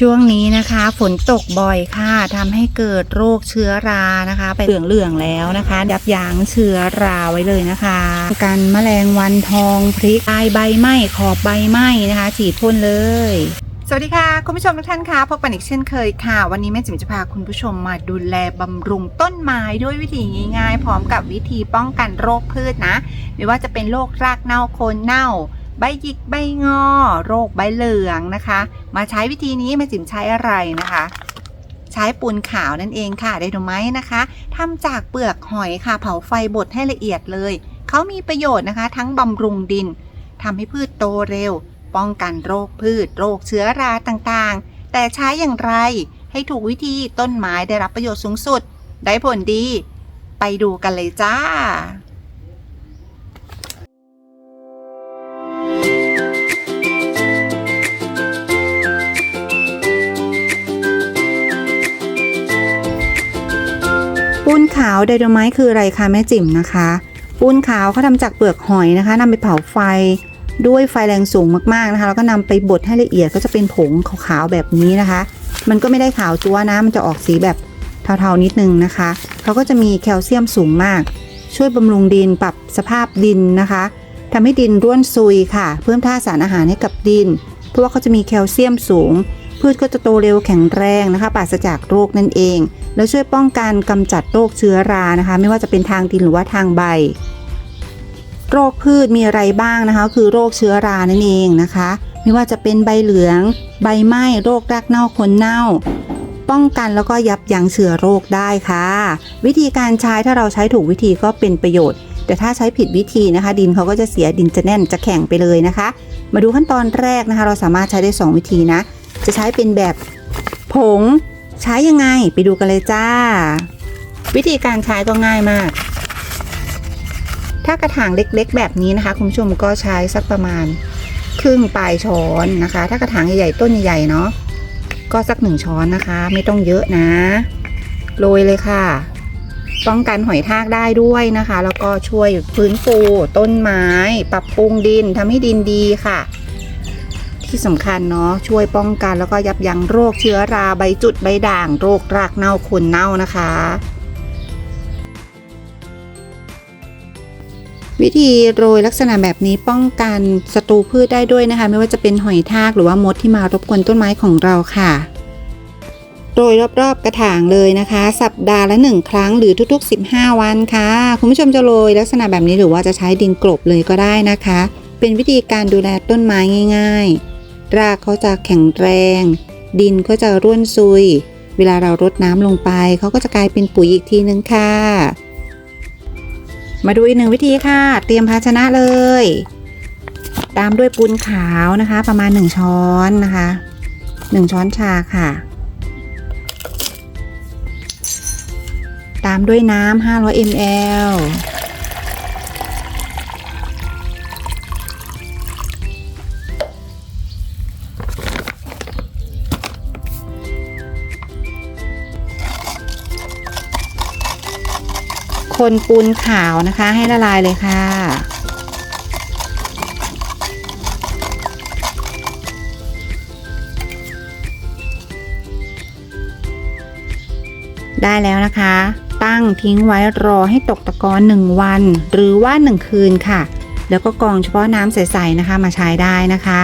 ช่วงนี้นะคะฝนตกบ่อยค่ะทำให้เกิดโรคเชื้อรานะคะ ไปเหลืองๆแล้วนะคะยับยั้งเชื้อราไว้เลยนะคะกันแมลงวันทองพริกปลายใบไหม้ขอบใบไหม้นะคะฉีดพ่นเลยสวัสดีค่ะ คุณผู้ชมทุกท่านคะพบกันอีกเช่นเคยค่ะ วันนี้แม่จิ๋มจะพาคุณผู้ชมมาดูแลบำรุงต้นไม้ด้วยวิธีง่าย ๆ พร้อมกับวิธีป้องกันโรคพืชนะ ไม่ว่าจะเป็นโรครากเน่าโคนเน่า ใบหยิกใบงอ โรคใบเหลืองนะคะ มาใช้วิธีนี้แม่จิ๋มใช้อะไรนะคะ ใช้ปูนขาวนั่นเองค่ะไดโนไม้นะคะทำจากเปลือกหอยค่ะ เผาไฟบดให้ละเอียดเลย เขามีประโยชน์นะคะ ทั้งบำรุงดินทำให้พืชโตเร็ว ป้องกันโรคพืช โรคเชื้อราต่างๆ แต่ใช้อย่างไรให้ถูกวิธีต้นไม้ได้รับประโยชน์สูงสุด ได้ผลดี ไปดูกันเลยจ้า ขาวไดโนไมต์คืออะไรคะแม่จิ๋มนะคะ ปูนขาวเขาทำจากเปลือกหอยนะคะนำไปเผาไฟด้วยไฟแรงสูงมากๆนะคะแล้วก็นำไปบดให้ละเอียดก็จะเป็นผงขาวๆแบบนี้นะคะ มันก็ไม่ได้ขาวจัวนะมันจะออกสีแบบเทาๆนิดนึงนะคะเขาก็จะมีแคลเซียมสูงมาก ช่วยบำรุงดินปรับสภาพดินนะคะทำให้ดินร่วนซุยค่ะ เพิ่มท่าสารอาหารให้กับดิน เพราะว่าเขาจะมีแคลเซียมสูง พืชก็จะโตเร็วแข็งแรงนะคะปราศจากโรคนั่นเอง แล้วช่วยป้องกันกำจัดโรคเชื้อรานะคะ ไม่ว่าจะเป็นทางดินหรือว่าทางใบ โรคพืชมีอะไรบ้างนะคะ คือโรคเชื้อรานั่นเองนะคะ ไม่ว่าจะเป็นใบเหลือง ใบไหม้โรครากเน่าคนเน่า ป้องกันแล้วก็ยับยั้งเชื้อโรคได้ค่ะ วิธีการใช้ถ้าเราใช้ถูกวิธีก็เป็นประโยชน์ แต่ถ้าใช้ผิดวิธีนะคะ ดินเขาก็จะเสียดินจะแน่นจะแข็งไปเลยนะคะ มาดูขั้นตอนแรกนะคะ เราสามารถใช้ได้สองวิธีนะ จะใช้เป็นแบบผงใช้ยังไงไปดูกันเลยจ้า วิธีการใช้ก็ง่ายมาก ถ้ากระถางเล็กๆ แบบนี้นะคะ คุณผู้ชมก็ใช้สักประมาณครึ่งปลายช้อนนะคะ ถ้ากระถางใหญ่ๆต้นใหญ่ๆเนาะก็สักหนึ่งช้อนนะคะ ไม่ต้องเยอะนะโรยเลยค่ะ ป้องกันหอยทากได้ด้วยนะคะ แล้วก็ช่วยฟื้นฟูต้นไม้ ปรับปรุงดินทำให้ดินดีค่ะ ที่สำคัญเนาะช่วยป้องกันแล้วก็ยับยั้งโรคเชื้อราใบจุดใบด่าง โรครากเน่าคนเน่านะคะ วิธีโรยลักษณะแบบนี้ป้องกันศัตรูพืชได้ด้วยนะคะ ไม่ว่าจะเป็นหอยทากหรือว่ามดที่มารบกวนต้นไม้ของเราค่ะโรยรอบๆกระถางเลยนะคะ สัปดาห์ละหนึ่งครั้งหรือทุกๆ 15 วันค่ะ คุณผู้ชมจะโรยลักษณะแบบนี้หรือว่าจะใช้ดินกลบเลยก็ได้นะคะ เป็นวิธีการดูแลต้นไม้ง่าย ๆ รากเขาจะแข็งแรง ดินก็จะร่วนซุย เวลาเรารดน้ำลงไป เขาก็จะกลายเป็นปุ๋ยอีกทีนึงค่ะ มาดูอีกหนึ่งวิธีค่ะ เตรียมภาชนะเลย ตามด้วยปูนขาวนะคะ ประมาณ 1 ช้อนนะคะ 1 ช้อนชาค่ะ ตามด้วยน้ำ500 ml คนปูนขาวนะคะให้ละลายเลยค่ะ ได้แล้วนะคะ ตั้งทิ้งไว้รอให้ตกตะกอน1วัน หรือว่า 1 คืนค่ะ แล้วก็กรองเฉพาะน้ำใสๆนะคะมาใช้ได้นะคะ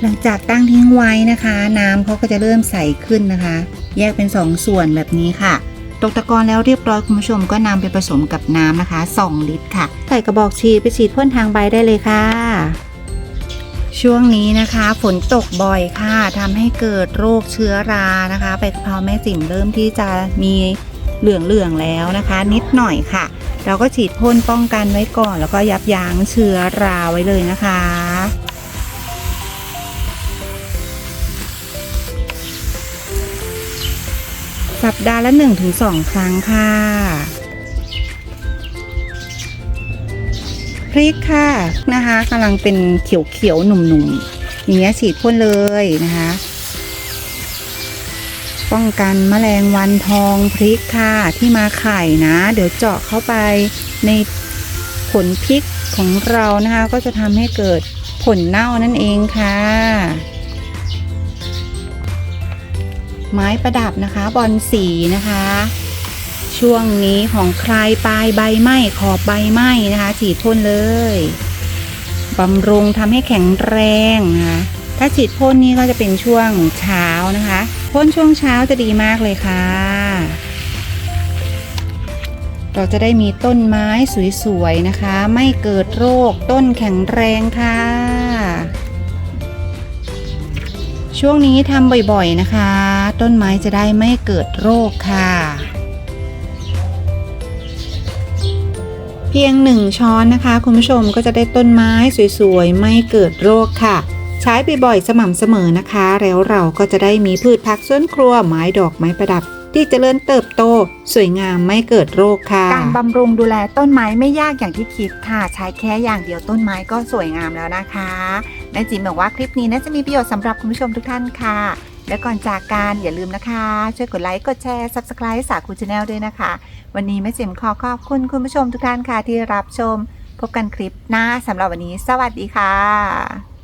หลังจากตั้งทิ้งไว้นะคะ น้ำเขาก็จะเริ่มใสขึ้นนะคะ แยกเป็น 2ส่วนแบบนี้ค่ะ ตกตะกอนแล้วเรียบร้อยคุณผู้ชมก็นำไปผสมกับน้ำนะคะ 2 ลิตรค่ะ ใส่กระบอกฉีดไปฉีดพ่นทางใบได้เลยค่ะ ช่วงนี้นะคะ ฝนตกบ่อยค่ะทำให้เกิดโรคเชื้อรานะคะใบกะเพราแม่จิ๋มเริ่มที่จะมีเหลืองๆแล้วนะคะ นิดหน่อยค่ะ เราก็ฉีดพ่นป้องกันไว้ก่อน แล้วก็ยับยั้งเชื้อราไว้เลยนะคะ สัปดาห์ละ 1-2 ครั้งค่ะ พริกค่ะนะคะกำลังเป็นเขียวๆหนุ่มๆอย่างเงี้ยฉีดพ่นเลยนะคะ ป้องกันแมลงวันทองพริกค่ะที่มาไข่นะ เดี๋ยวเจาะเข้าไปในผลพริกของเรานะคะ ก็จะทำให้เกิดผลเน่านั่นเองค่ะ ไม้ประดับนะคะ บอลสีนะคะ ช่วงนี้ของใครปลายใบไหม้ขอบใบไหม้นะคะฉีดพ่นเลยบำรุงทำให้แข็งแรงนะคะถ้าฉีดพ่นนี่ก็จะเป็นช่วงเช้านะคะพ่นช่วงเช้าจะดีมากเลยค่ะ เราจะได้มีต้นไม้สวยๆนะคะ ไม่เกิดโรคต้นแข็งแรงค่ะ ช่วงนี้ทำบ่อยๆนะคะ ต้นไม้จะได้ไม่เกิดโรคค่ะ เพียงหนึ่งช้อนนะคะ คุณผู้ชมก็จะได้ต้นไม้สวยๆ ไม่เกิดโรคค่ะ ใช้บ่อยๆสม่ำเสมอนะคะ แล้วเราก็จะได้มีพืชผักสวนครัวไม้ดอกไม้ประดับที่เจริญเติบโต สวยงามไม่เกิดโรคค่ะ การบำรุงดูแลต้นไม้ไม่ยากอย่างที่คิดค่ะ ใช้แค่อย่างเดียวต้นไม้ก็สวยงามแล้วนะคะ แม่จิ๋มบอกว่าคลิปนี้น่าจะมีประโยชน์สำหรับคุณผู้ชมทุกท่านค่ะ และก่อนจากการอย่าลืมนะคะ ช่วยกดไลค์กดแชร์ subscribe สาคูชาแนลด้วยนะคะ วันนี้แม่จิ๋มขอขอบคุณคุณผู้ชมทุกท่านค่ะที่รับชม พบกันคลิปหน้าสำหรับวันนี้ สวัสดีค่ะ